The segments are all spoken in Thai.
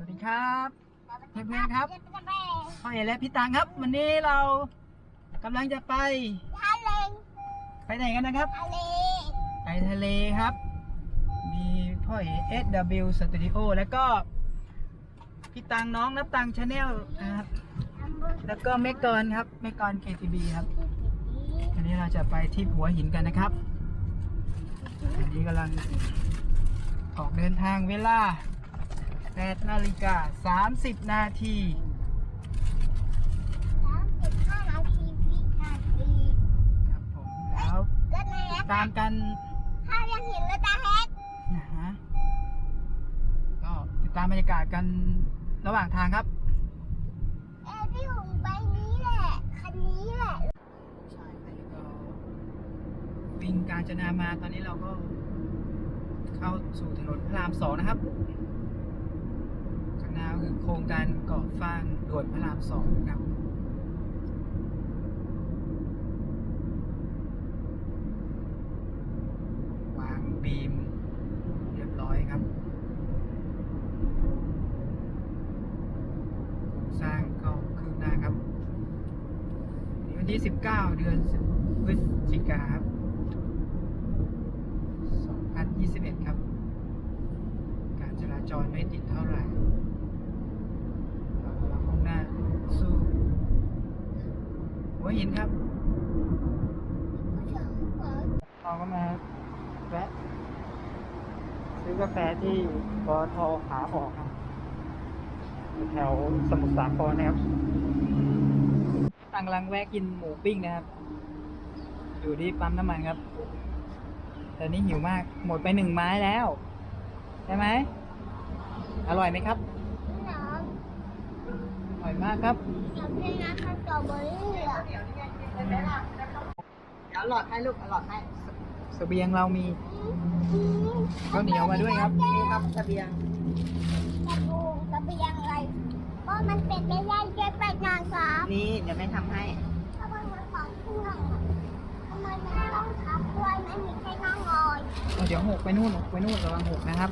วัสดีครับเพื่อนๆครับพ่อเอและพี่ตังครับ วันนี้เรากำลังจะไปทะเลไปไหนกันนะครับ ทะเล ไปทะเลครับ มีพ่อเอ SW Studio แล้วก็พี่ตังน้องนับตังชาแนลนะครับ แล้วก็เมกกอนครับเมกกอน KTB ครับวันนี้เราจะไปที่หัวหินกันนะครับวันนี้กำลังออกเดินทางเวลา 8นาฬิกา30 นาทีสามสิบห้านาทีวินาทีครับผม แล้วก็ในติดตามกันถ้ายังเห็นแล้วตาแฮกนะฮะ ก็ติดตามบรรยากาศกันระหว่างทางครับ เอ้ยที่หงใบนี้แหละ คันนี้แหละใช่ตอนนี้ก็วิ่งการจนามาตอนนี้เราก็ เข้าสู่ถนนพระรามสองนะครับข้างหน้าก็คือโค รงการก่อสร้างด่วนพระรามสองครับวางบีมเรียบร้อยครับโครงสร้างก็คืบหน้าครับวันที่ 19 เดือนพฤศจิกาครับ2021 ครับ การจราจรไม่ติดเท่าไหร่ เรากำลังมุ่งหน้าสู่ หัวหินครับ เราก็มาแวะซื้อกาแฟที่ปอทขาออกครับแถวสมุทรสาครนะครับตังกำลังแวะกินหมูปิ้งนะครับ อยู่ที่ปั๊มน้ำมันครับแต่นี่หิวมาก หมดไปหนึ่งไม้แล้ว ใช่ไหม อร่อยไหมครับน้องอ ร่อยมากครับทำให้น้ำสตรอเบอรี่อะเดี๋ยวหลอดให้ลูกเอาหลอดให้เสบียงเรามีข้าวเหนียวมาด้วยครับนี่ครับเสบียงกระบูกระเบียงอะไรเพราะมันเป็นไม่ได้เจ็บไปนานครับนี่เดี๋ยวแม่ทำให้ทำไมมันของเครื่องอะทำไมมันต้องทับด้วยไม่มีแค่นั่งลอยเอาเดี๋ยวหกไปนู่นหกไปนู่นระวังหกนะครับ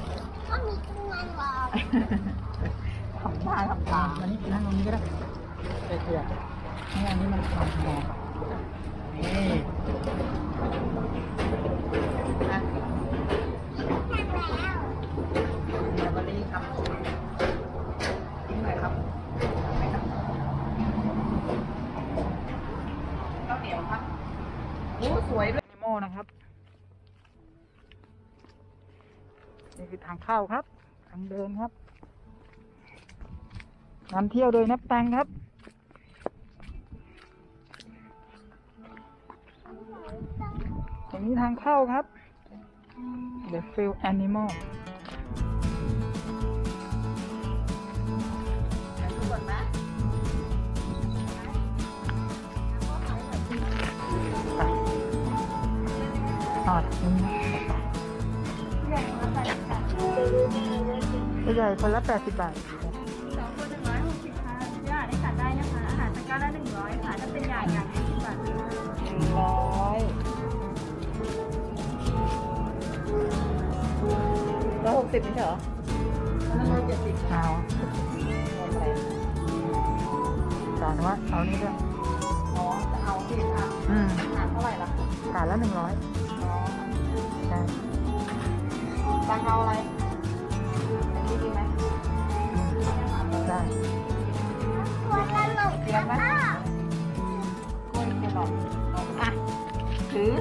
ก็มีแค่นั่งลอย ทำท่าทำตาอันนี้นั่งตรงนี้ก็ได้เฉยๆนี่อันนี้มันความหอมนี่อะนั่งแล้วเดี๋ยววันนี้ครับนี่หน่อยครับข้าวเหนียวครับโอ้สวยด้วยนิโมนะครับ นี่คือทางเข้าครับ ทางเดินครับ นำเที่ยวโดยนับตังครับ ตรงนี้ทางเข้าครับ The Field Animal อนนะอ่าตรงนี้ตัวใหญ่คนละแปดสิบบาท เป็นใหญ่อย่างยี่สิบบาทหนึ่งร้อยร้อยหกสิบไม่เหรอแล้วร้อยเจ็ดสิบเอารวมอะไรจานว่าเอานี่ด้วยอ๋อจะเอาที่ทำอืมอาหารเท่าไหร่ล่ะจานละหนึ่งร้อยอ๋อใช่ตังเอาอะไรอันนี้ดีไหมได้ตัวตลกเตรียมไหม ถือ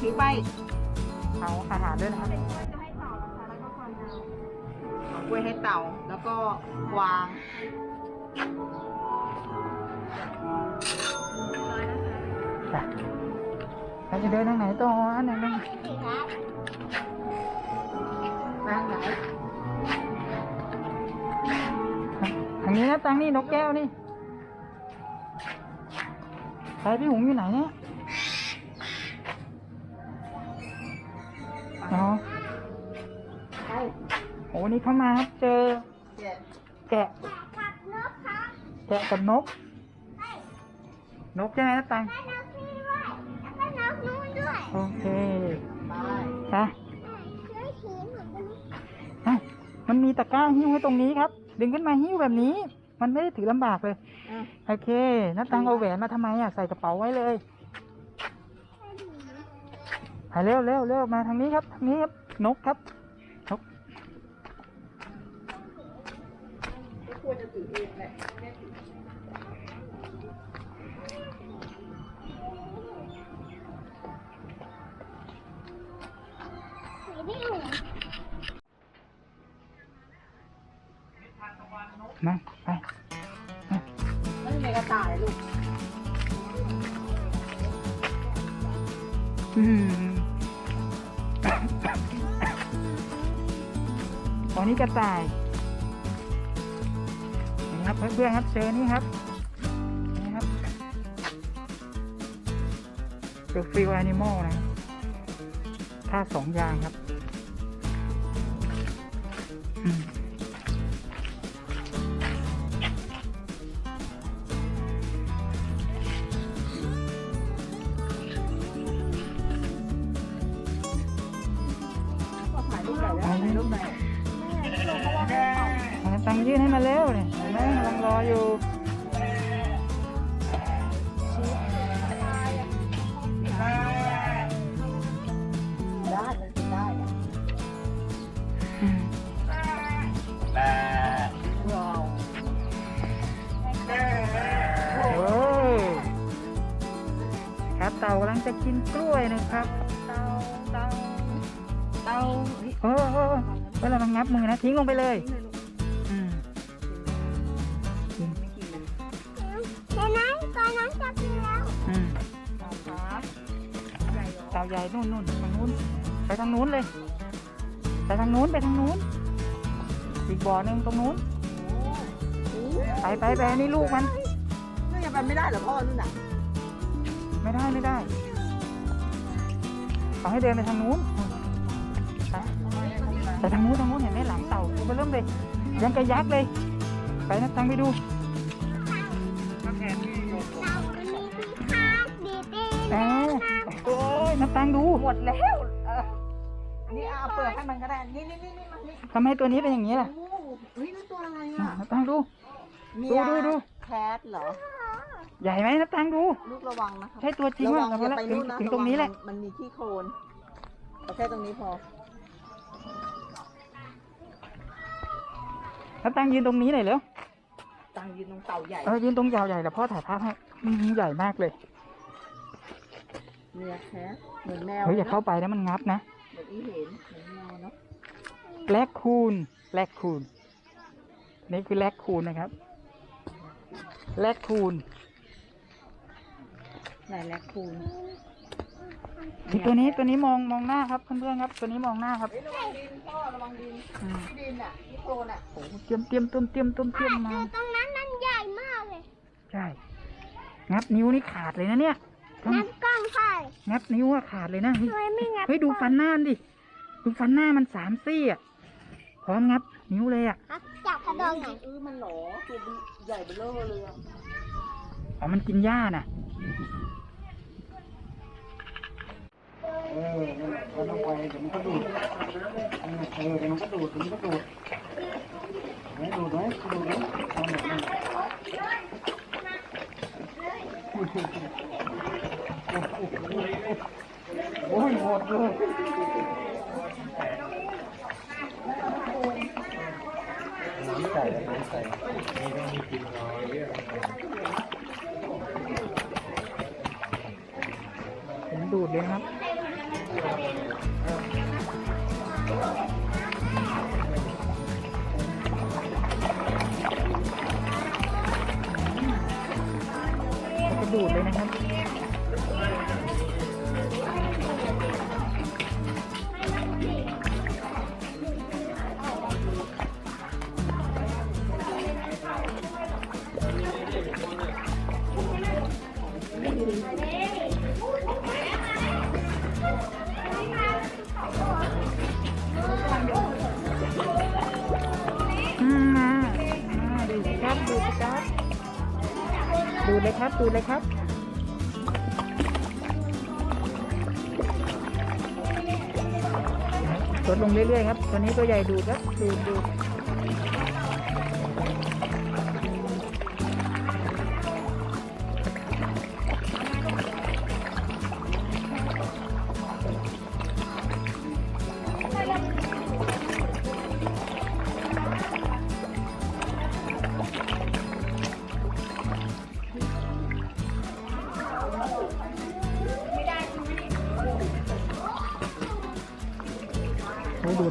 ถือไปเอาอาหารด้วยนะครับเป็นกล้วยจะให้ต่อนะคะแล้วก็ควานดาวเอากล้วยให้เต่าแล้วก็วางร้อยนะคะจ้ะเราจะเดินทางไหนต่ออันไหนบ้างสิครับนั่งไหนทางนี้นะตังนี่นกแก้วนี่ใครพี่หุงอยู่ไหนเนี่ย เข้ามาครับเจอเจ็ดแกะขับนกครับแกะกับนก นกใช่ไหมนะตังได้นกนี่ด้วยแล้วก็นกนู้นด้วยโอเคไปไปช่วยถือเหมือนกันเอ้าไปมันมีตะกร้าหิ้วให้ตรงนี้ครับ ดึงขึ้นมาหิ้วแบบนี้ มันไม่ได้ถือลำบากเลยอะโอเคนัดตังเอาแหวนมาทำไมอะใส่กระเป๋าไว้เลยไปเร็วเร็วเร็วมาทางนี้ครับทางนี้ครับนกครับ ควรจะถือเองแม่ไม่อุ่นมาไปแล้วยังไงกระต่ายลูก อืมตอนนี้กระต่าย เพื่อนๆครับเจอนี่ครับนี่ครับเ e อฟิลแอนิมอลนะท่าสองอย่างครับอืมก็ถ่ายรูปไหนแล้วถ่ายรูปไหนเอาตังค์ยื่นให้มาเร็วเนี่ย ออยู่ได้มันกินได้อะว้าวโอ้ครับเต่ากำลังจะกินกล้วยนะครับ เตาเตาเตาเฮ้ยโอ้โหเวลามันงับมือนะทิ้งลงไปเลย ทิ้งเลย ใหญ่เหรอเต่าใหญ่นู่นนู่นทางนู้น ไปทางนู้นเลย ไปทางนู้นไปทางนู้น อีกบ่อหนึ่งตรงนู้นโอ้ไปไปไปนี่ลูกมันนี่ยังไปไม่ได้เหรอพ่อนู่นน่ะ ไม่ได้ไม่ได้เอาให้เดินไปทางนู้นไปไปทางนู้นทางนู้นเห็นไหมหลังเต่าดูไปเริ่มเลย ยังกระยักษ์เลย ไปนะตังไปดู น้ำตังดูหมดแล้วเอออันนี้เอาเปลือกให้มันก็ได้ นี่นี่นี่นี่มันนี่ทำให้ตัวนี้เป็นอย่างนี้ล่ะโอ้โหเฮ้ยนั่นตัวอะไรอะอะน้ำตังดู เมีดูยดูดู แคทเหรอ ใหญ่ไหมน้ำตังดู ลูกระวังนะคะใช่ตัวจริงระว่าวังอย่าไปถึงนู่นนะถึงตรงนี้แหละะวัมันมีขี้โคลนเอาแค่ตรงนี้พอ น้ำตังยืนตรงนี้หน่อยเร็ว ตังยืนตรงเต่าใหญ่ เออยืนตรงยาวใหญ่แล้วพ่อถ่ายภาพให้อืมใหญ่มากเลย เมียแคทเหมือนแมวเฮ้ยอย่านะเข้าไปนะมันงับนะเหมือนอีเห็นเหมือนแมวเนาะแลกคูนแลกคูนนี่คือแลกคูนนะครับแลกคูนไหนแลคคูนที่ตัวนี้ตัวนี้มองมองหน้าครับเพื่อนๆครับ ตัวนี้มองหน้าครับเฮ้ยระวังดินพ่อระวังดินอืมดินอะขี้โคลนอะโอ้โหเตรียมเตรียมตุ้มเตรียมตุ้มเตรียมมาคือตรงนั้นมันใหญ่มากเลยใช่งับนิ้วนี่ขาดเลยนะเนี่ยต้อง นับกล้องค่ะงับนิ้วอะขาดเลยนะเฮ้ยทำไมไม่งับเฮ้ยดูฟันหน้ามันดิ ดูฟันหน้ามันสามซี่อะพร้อมงับนิ้วเลยอะครับจับกระดองหน่อยเออมันหลอตัวใหญ่เบ้อเร่อเลยอะอ๋อมันกินหญ้าน่ะเออมันลงไปเดี๋ยวมันก็ดูดเออเดี๋ยวมันก็ดูดเดี๋ยวมันก็ดูดไหนดูดไหมดูดไหมทำแบบนั้น โอ้ยหมดเลยน้ำใส่น้ำใส่ผมดูดเลยครับ ครับ ดูเลยครับ ลดลงเรื่อยๆครับ ตอนนี้ตัวใหญ่ดูครับ ดูดู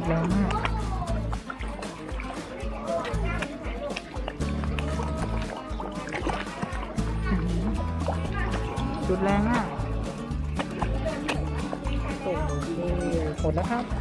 ดแรงมากดูดแรงมากโอเคหมดแล้วครับ